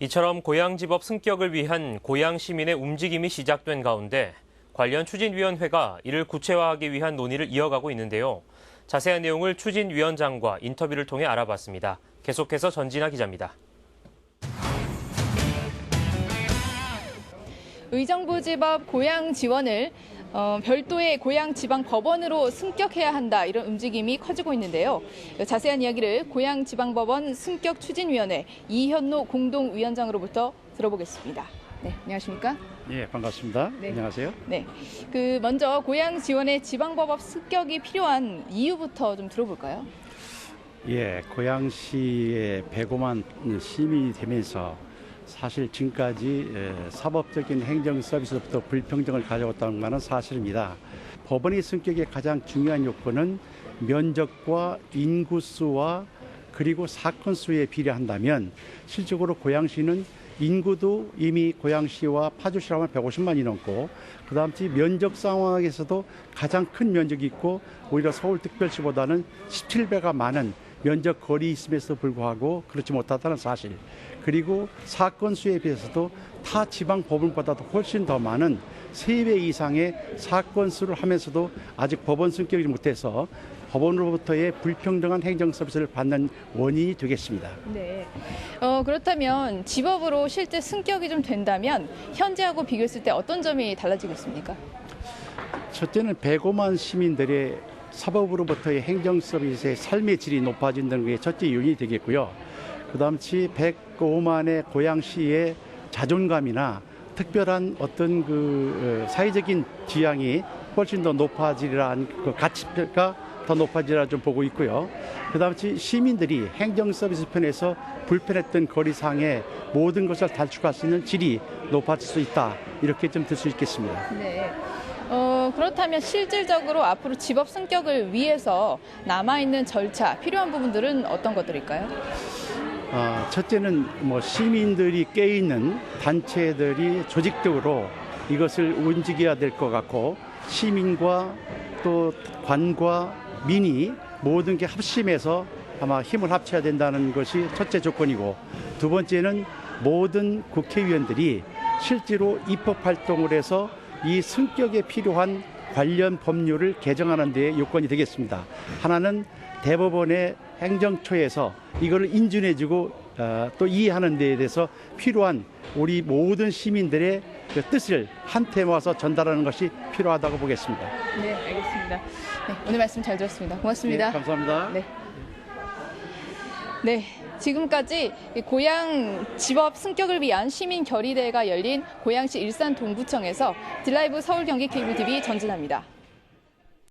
이처럼 고향집업 승격을 위한 고향 시민의 움직임이 시작된 가운데 관련 추진위원회가 이를 구체화하기 위한 논의를 이어가고 있는데요. 자세한 내용을 추진위원장과 인터뷰를 통해 알아봤습니다. 계속해서 전진아 기자입니다. 의정부지법 고양 지원을 어, 별도의 고양 지방 법원으로 승격해야 한다 이런 움직임이 커지고 있는데요. 자세한 이야기를 고양 지방 법원 승격 추진위원회 이현노 공동위원장으로부터 들어보겠습니다. 네, 안녕하십니까? 예, 반갑습니다. 네. 안녕하세요. 네, 그 먼저 고양 지원의 지방법원 승격이 필요한 이유부터 좀 들어볼까요? 예, 고양시의 105만 시민이 되면서 사실 지금까지 에, 사법적인 행정 서비스부터 불평등을 가져왔다는 것은 사실입니다. 법원의 성격의 가장 중요한 요건은 면적과 인구수와 그리고 사건 수에 비례한다면 실적으로 고양시는 인구도 이미 고양시와 파주시라면 150만이 넘고 그다음 지 면적 상황에서도 가장 큰 면적이 있고 오히려 서울특별시보다는 17배가 많은 면적 거리 있음에도 불구하고 그렇지 못하다는 사실 그리고 사건 수에 비해서도 타 지방 법원보다도 훨씬 더 많은 세 배 이상의 사건 수를 하면서도 아직 법원 승격이 못해서 법원으로부터의 불평등한 행정 서비스를 받는 원인이 되겠습니다. 네. 어, 그렇다면 지법으로 실제 승격이 좀 된다면 현재하고 비교했을 때 어떤 점이 달라지겠습니까? 첫째는 105만 시민들의 사법으로부터의 행정 서비스의 삶의 질이 높아진다는 게 첫째 요인이 되겠고요. 그다음치 105만의 고양시의 자존감이나 특별한 어떤 그 어, 사회적인 지향이 훨씬 더 높아지리라는 그 가치가 더 높아지리라 좀 보고 있고요. 그다음에 시민들이 행정 서비스 편에서 불편했던 거리상의 모든 것을 단축할 수 있는 질이 높아질 수 있다 이렇게 좀 들 수 있겠습니다. 네. 어, 그렇다면 실질적으로 앞으로 집업 승격을 위해서 남아있는 절차, 필요한 부분들은 어떤 것들일까요? 아, 첫째는 뭐 시민들이 깨있는 단체들이 조직적으로 이것을 움직여야 될 것 같고 시민과 또 관과 민이 모든 게 합심해서 아마 힘을 합쳐야 된다는 것이 첫째 조건이고 두 번째는 모든 국회의원들이 실제로 입법 활동을 해서 이 승격에 필요한 관련 법률을 개정하는 데 요건이 되겠습니다. 하나는 대법원의 행정처에서 이거를 인준해주고 어, 또 이해하는 데에 대해서 필요한 우리 모든 시민들의 그 뜻을 한테 모아서 전달하는 것이 필요하다고 보겠습니다. 네, 알겠습니다. 네, 오늘 말씀 잘 들었습니다. 고맙습니다. 네, 감사합니다. 네. 네. 지금까지 이 고양 집업 승격을 위한 시민 결의대회가 열린 고양시 일산 동구청에서 딜라이브 서울 경기 케이블 TV 전진합니다.